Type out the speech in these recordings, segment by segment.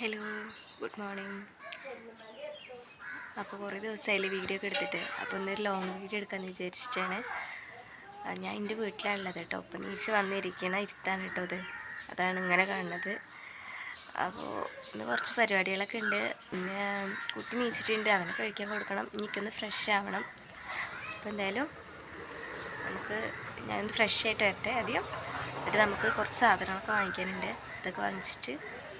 Hello good morning അപ്പോൾ കുറേ ദിവസമായില്ലേ video ഒക്കെ എടുത്തിട്ട്. അപ്പോൾ ഒന്നൊരു ലോങ് വീഡിയോ എടുക്കാമെന്ന് വിചാരിച്ചിട്ടാണ്. ഞാൻ എന്റെ വീട്ടിലാണുള്ളത് കേട്ടോ അപ്പോൾ നീച്ച് വന്നിരിക്കണ ഇരുത്താണ് കേട്ടോ അത് അതാണ് ഇങ്ങനെ കാണുന്നത്. അപ്പോൾ ഇന്ന് കുറച്ച് പരിപാടികളൊക്കെ ഉണ്ട് പിന്നെ കുട്ടി നീച്ചിട്ടുണ്ട്. അവനെ കഴിക്കാൻ കൊടുക്കണം. എനിക്കൊന്ന് ഫ്രഷ് ആവണം. അപ്പോൾ എന്തായാലും നമുക്ക് ഞാനൊന്ന് ഫ്രഷ് ആയിട്ട് വരട്ടെ ആദ്യം. എന്നിട്ട് നമുക്ക് കുറച്ച് സാധനങ്ങളൊക്കെ വാങ്ങിക്കാനുണ്ട്. അതൊക്കെ വാങ്ങിച്ചിട്ട്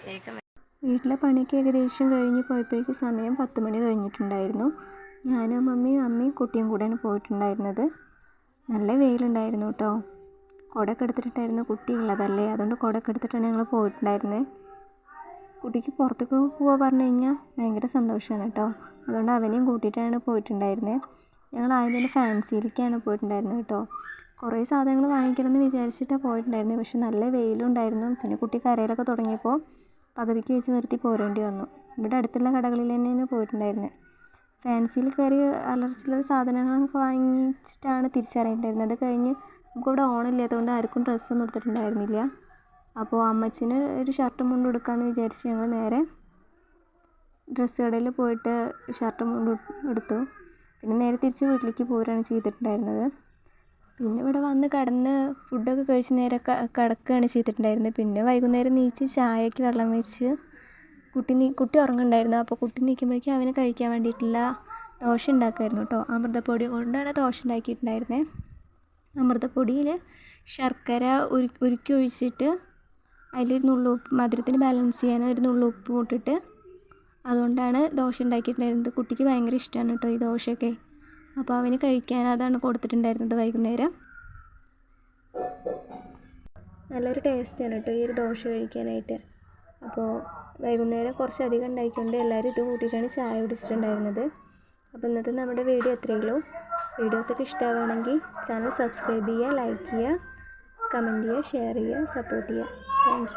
വേഗം വീട്ടിലെ പണിയൊക്കെ ഏകദേശം കഴിഞ്ഞ് പോയപ്പോഴേക്ക് സമയം പത്ത് മണി കഴിഞ്ഞിട്ടുണ്ടായിരുന്നു. ഞാനും മമ്മിയും അമ്മയും കുട്ടിയും കൂടെയാണ് പോയിട്ടുണ്ടായിരുന്നത്. നല്ല വെയിലുണ്ടായിരുന്നു കേട്ടോ. കുടയൊക്കെ എടുത്തിട്ടുണ്ടായിരുന്നു കുട്ടിയുള്ളതല്ലേ അതുകൊണ്ട് കുടയൊക്കെ എടുത്തിട്ടാണ് ഞങ്ങൾ പോയിട്ടുണ്ടായിരുന്നത് കുട്ടിക്ക് പുറത്തേക്ക് പോവാ പറഞ്ഞു കഴിഞ്ഞാൽ ഭയങ്കര സന്തോഷമാണ് കേട്ടോ. അതുകൊണ്ട് അവനെയും കൂട്ടിയിട്ടാണ് പോയിട്ടുണ്ടായിരുന്നത് ഞങ്ങൾ ആദ്യം തന്നെ ഫാൻസിയിലേക്കാണ് പോയിട്ടുണ്ടായിരുന്നത് കേട്ടോ. കുറേ സാധനങ്ങൾ വാങ്ങിക്കണം എന്ന് വിചാരിച്ചിട്ടാണ് പോയിട്ടുണ്ടായിരുന്നത്. പക്ഷെ നല്ല വെയിലുണ്ടായിരുന്നു പിന്നെ കുട്ടി കരയിലൊക്കെ തുടങ്ങിയപ്പോൾ പകുതിക്ക് വെച്ച് നിർത്തി പോരേണ്ടി വന്നു. ഇവിടെ അടുത്തുള്ള കടകളിൽ തന്നെയാണ് പോയിട്ടുണ്ടായിരുന്നത് ഫാൻസിയിൽ കയറി അലർച്ചിലുള്ള സാധനങ്ങളൊക്കെ വാങ്ങിച്ചിട്ടാണ് തിരിച്ചറിയേണ്ടിയിരുന്നത് അത് കഴിഞ്ഞ് നമുക്കിവിടെ ഓണമില്ലാത്തതുകൊണ്ട് ആർക്കും ഡ്രസ്സൊന്നും എടുത്തിട്ടുണ്ടായിരുന്നില്ല അപ്പോൾ അമ്മച്ചിന് ഒരു ഷർട്ടും മുണ്ടും എടുക്കാമെന്ന് വിചാരിച്ച് ഞങ്ങൾ നേരെ ഡ്രസ്സ് കടയിൽ പോയിട്ട് ഷർട്ടും മുണ്ടും എടുത്തു പിന്നെ നേരെ തിരിച്ച് വീട്ടിലേക്ക് പോരുകയാണ് ചെയ്തിട്ടുണ്ടായിരുന്നത്. പിന്നെ ഇവിടെ വന്ന് കിടന്ന് ഫുഡൊക്കെ കഴിച്ച് നേരെ കിടക്കുകയാണ് ചെയ്തിട്ടുണ്ടായിരുന്നത്. പിന്നെ വൈകുന്നേരം നീച്ച് ചായക്ക് വെള്ളം വെച്ച് കുട്ടി നീ കുട്ടി ഉറങ്ങുന്നുണ്ടായിരുന്നു. അപ്പോൾ കുട്ടി നീക്കുമ്പോഴേക്കും അവനെ കഴിക്കാൻ വേണ്ടിയിട്ടുള്ള ദോശ ഉണ്ടാക്കുമായിരുന്നു കേട്ടോ. അമൃതപ്പൊടി കൊണ്ടാണ് ദോശ ഉണ്ടാക്കിയിട്ടുണ്ടായിരുന്നത് അമൃതപ്പൊടിയിൽ ശർക്കര ഉരു ഉരുക്കി ഒഴിച്ചിട്ട് അതിലൊരു നുള്ളുപ്പ് മധുരത്തിന് ബാലൻസ് ചെയ്യാൻ ഒരു നുള്ളുപ്പ് ഇട്ടിട്ട് അതുകൊണ്ടാണ് ദോശ ഉണ്ടാക്കിയിട്ടുണ്ടായിരുന്നത്. കുട്ടിക്ക് ഭയങ്കര ഇഷ്ടമാണ് കേട്ടോ ഈ ദോശയൊക്കെ. അപ്പോൾ അവന് കഴിക്കാൻ അതാണ് കൊടുത്തിട്ടുണ്ടായിരുന്നത് വൈകുന്നേരം. നല്ലൊരു ടേസ്റ്റാണ് കേട്ടോ ഈ ഒരു ദോശ കഴിക്കാനായിട്ട്. അപ്പോൾ വൈകുന്നേരം കുറച്ചധികം ഉണ്ടായിക്കൊണ്ട് എല്ലാവരും ഇത് കൂട്ടിയിട്ടാണ് ചായ കുടിച്ചിട്ടുണ്ടായിരുന്നത്. അപ്പോൾ ഇന്നത്തെ നമ്മുടെ വീഡിയോ എത്രയേ ഉള്ളൂ. വീഡിയോസൊക്കെ ഇഷ്ടമാവുകയാണെങ്കിൽ ചാനൽ സബ്സ്ക്രൈബ് ചെയ്യുക ലൈക്ക് ചെയ്യുക കമന്റ് ചെയ്യുക ഷെയർ ചെയ്യുക സപ്പോർട്ട് ചെയ്യുക. താങ്ക്